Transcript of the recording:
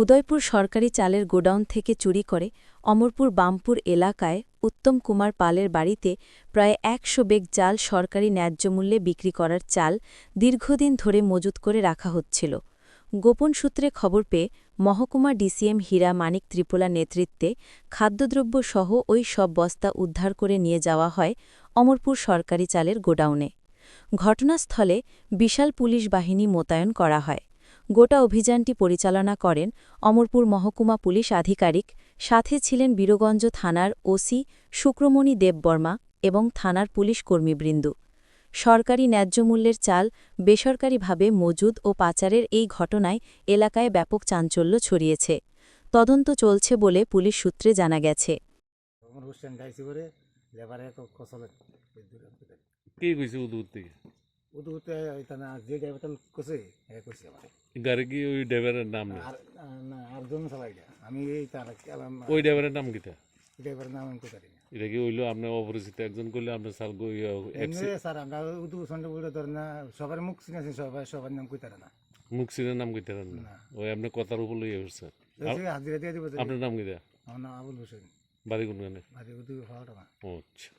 উদয়পুর সরকারি চালের গোডাউন থেকে চুরি করে অমরপুর বামপুর এলাকায় উত্তম কুমার পালের বাড়িতে প্রায় একশো বেগ চাল সরকারি ন্যায্য মূল্যে বিক্রি করার চাল দীর্ঘদিন ধরে মজুত করে রাখা হচ্ছিল। গোপন সূত্রে খবর পেয়ে মহকুমা ডিসিএম হীরা মানিক ত্রিপুলা নেতৃত্বে খাদ্যদ্রব্য সহ ওই সব বস্তা উদ্ধার করে নিয়ে যাওয়া হয় অমরপুর সরকারি চালের গোডাউনে। ঘটনাস্থলে বিশাল পুলিশ বাহিনী মোতায়েন করা হয়। গোটা অভিযানটি পরিচালনা করেন অমরপুর মহকুমা পুলিশ আধিকারিক সাথে ছিলেন বীরগঞ্জ থানার ওসি শুক্রমণি দেববর্মা এবং থানার পুলিশ কর্মীবৃন্দ। সরকারি ন্যায্যমূল্যের চাল বেসরকারিভাবে মজুদ ও পাচারের এই ঘটনায় এলাকায় ব্যাপক চাঞ্চল্য ছড়িয়েছে। তদন্ত চলছে বলে পুলিশ সূত্রে জানা গেছে। কে উদুর থেকে উদু উতে যে ড্রাইভারটা করছে করছে আমার। গাড়ি কি ওই ড্রাইভারের নাম আর না আর জন চালাই এটা আমি এই তার ওই ড্রাইভারের নাম কিটা? ড্রাইভারের নাম আমি কোথায় এটা কি হইল? আপনার অপরিচিত একজন করলে আপনার এমনি স্যার আমরা উদু সন্ডে বলে ধরেন না সবার মুখ চিনেছি সবাই সবার নাম কইতারে না। মুখসিনের নাম কিটা না। না। ওই আপনার কথার উপর লইয়া উঠছে দিয়ে আপনার নাম কিটা? আমার নাম আবুল হোসেন। বাড়ি কোনখানে? বাড়ি উদু হওয়াটা। না আচ্ছা।